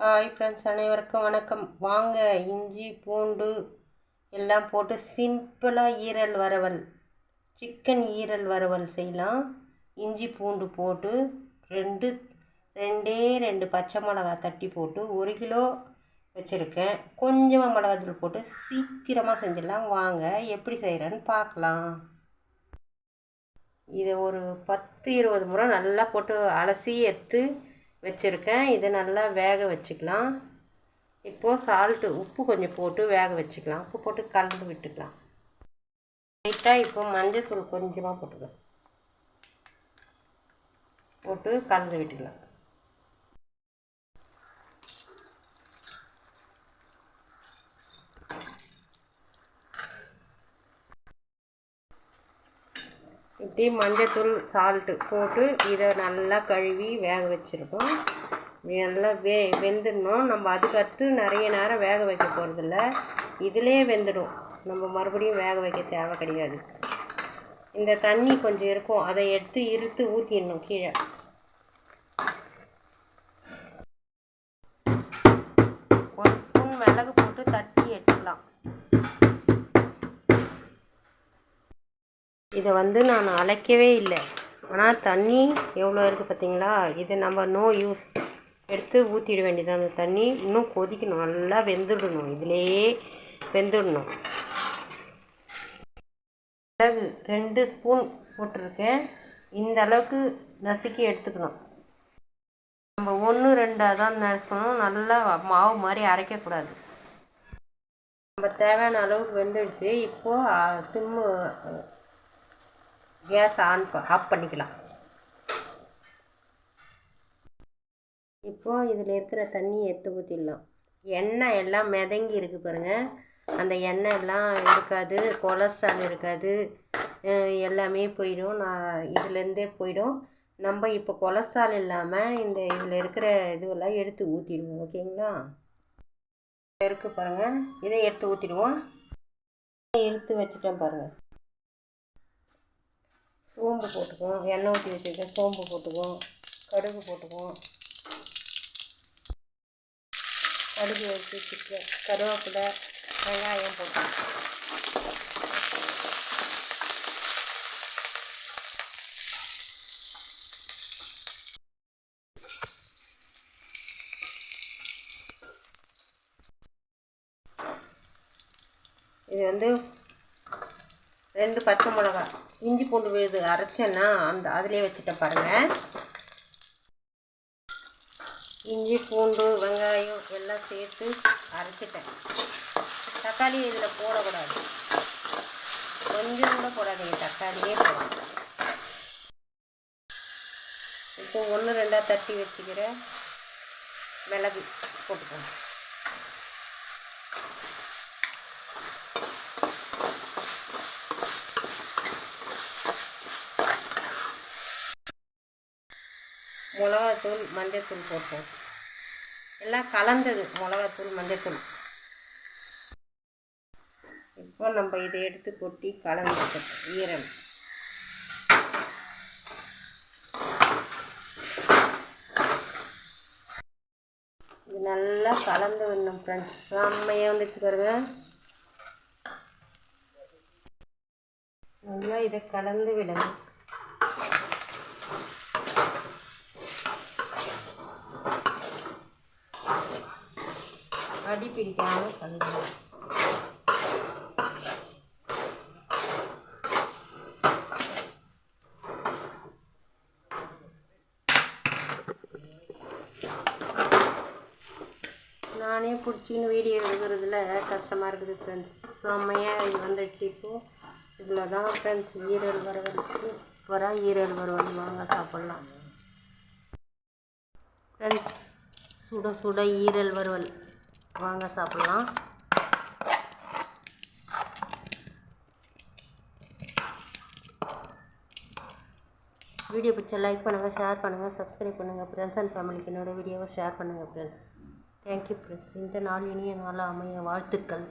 Hi friends அனைவருக்கும் வணக்கம். வாங்க இஞ்சி பூண்டு எல்லாம் போட்டு சிம்பிளாக ஈரல் வரவல் சிக்கன் ஈரல் வரவல் செய்யலாம். இஞ்சி பூண்டு போட்டு ரெண்டு ரெண்டே ரெண்டு பச்சை மிளகா தட்டி போட்டு ஒரு கிலோ வச்சுருக்கேன். கொஞ்சமாக மிளகாத்தூள் போட்டு சீக்கிரமாக செஞ்சிடலாம். வாங்க எப்படி செய்கிறேன்னு பார்க்கலாம். இதை ஒரு பத்து இருபது முறை நல்லா போட்டு அலசி எடுத்து வச்சுருக்கேன். இதை நல்லா வேக வச்சுக்கலாம். இப்போது சால்ட்டு உப்பு கொஞ்சம் போட்டு வேக வச்சுக்கலாம். உப்பு போட்டு கலந்து விட்டுக்கலாம். லைட்டாக இப்போ மஞ்சள் தூள் கொஞ்சமாக போட்டுக்கலாம். போட்டு கலந்து விட்டுக்கலாம். இப்படி மஞ்சத்தூள் சால்ட்டு போட்டு இதை நல்லா கழுவி வேக வச்சுருக்கோம். நல்லா வே வெந்துடணும். நம்ம அதுக்கடுத்து நிறைய நேரம் வேக வைக்க போகிறதில்ல இதிலே வெந்துடும். நம்ம மறுபடியும் வேக வைக்க தேவை கிடையாது. இந்த தண்ணி கொஞ்சம் இருக்கும். அதை எடுத்து இருத்து ஊற்றிடணும் கீழே. ஒரு ஸ்பூன் மிளகு போட்டு தட்டி எடுத்துக்கலாம் இதை வந்து நான் அழைக்கவே இல்லை. ஆனால் தண்ணி எவ்வளோ இருக்குது பார்த்தீங்களா? இது நம்ம நோ யூஸ் எடுத்து ஊற்றிட வேண்டியது அந்த தண்ணி இன்னும் கொதிக்கணும். நல்லா வெந்துடணும். இதிலேயே வெந்துடணும். மிளகு ரெண்டு ஸ்பூன் போட்டிருக்கேன். இந்த அளவுக்கு நசுக்கி எடுத்துக்கணும். நம்ம ஒன்று ரெண்டாக தான் நசுக்கணும். நல்லா மாவு மாதிரி அரைக்கக்கூடாது நம்ம தேவையான அளவுக்கு வெந்துடுச்சு. இப்போது சிம்மு கேஸ் ஆன் ஆஃப் பண்ணிக்கலாம். இப்போது இதில் இருக்கிற தண்ணி எடுத்து ஊற்றிடலாம் எண்ணெய் எல்லாம் மிதங்கி இருக்குது பாருங்கள் அந்த எண்ணெய் எல்லாம் இருக்காது கொலஸ்ட்ரால் இருக்காது எல்லாமே போயிடும். நான் இதுலேருந்தே போயிடும். நம்ம இப்போ கொலஸ்ட்ரால் இல்லாமல் இந்த இதில் இருக்கிற இதுவெல்லாம் எடுத்து ஊற்றிடுவோம் ஓகேங்களா? இருக்குது பாருங்கள் இதை எடுத்து ஊற்றிடுவோம் எடுத்து வச்சுட்டேன் பாருங்கள் சோம்பு போட்டுக்குவோம் எண்ணெய் ஊற்றி வச்சுருக்கேன் சோம்பு போட்டுக்குவோம் கடுகு போட்டுக்குவோம். கடுகு வச்சு வச்சுருக்கேன் கருவேப்பிலை வெங்காயம் போட்டுக்குவோம். இது வந்து ரெண்டு பச்சை மிளகா இஞ்சி பூண்டு விழுது அரைச்சேன்னா அந்த அதிலே வச்சுட்டேன் பாருங்கள் இஞ்சி பூண்டு வெங்காயம் எல்லாம் சேர்த்து அரைச்சிட்டேன். தக்காளி இதில் போடக்கூடாது. கொஞ்சம் கூட போடாதீங்க தக்காளியே போடணும் இப்போ ஒன்று ரெண்டாக தட்டி வச்சுக்கிற மிளகு போட்டுக்கோங்க. மிளகாத்தூள் மஞ்சத்தூள் போட்டோம். எல்லாம் கலந்தது மிளகாத்தூள் மஞ்சத்தூள். இப்போ நம்ம இதை எடுத்து கொட்டி கலந்துட்டோம் ஈரம் இது நல்லா கலந்து விடணும் ஃப்ரெண்ட்ஸ் செம்மையாக வந்துச்சு பாருங்க. நல்லா இதை கலந்து விடணும். அடி பிடிக்காமல் கலந்து நானே பிடிச்சின்னு வீடியோ எடுக்கிறதுல கஷ்டமாக இருக்குது ஃப்ரெண்ட்ஸ் செம்மையாக இது வந்துடுச்சு இப்போது இதில் தான் ஃப்ரெண்ட்ஸ் ஈரல் வறுவல் வர ஈரல் வறுவல் வாங்க சாப்பிட்லாம். ஃப்ரெண்ட்ஸ் சுட சுட ஈரல் வறுவல் வாங்க சாப்பிட்லாம். வீடியோ பிடிச்ச லைக் பண்ணுங்கள் ஷேர் பண்ணுங்கள் சப்ஸ்கிரைப் பண்ணுங்கள் ஃப்ரெண்ட்ஸ் அண்ட் ஃபேமிலிக்கு என்னோடய வீடியோவை ஷேர் பண்ணுங்கள் ஃப்ரெண்ட்ஸ் தேங்க்யூ ஃப்ரெண்ட்ஸ் இந்த நாள் இனிய நாளாக அமைய வாழ்த்துக்கள்.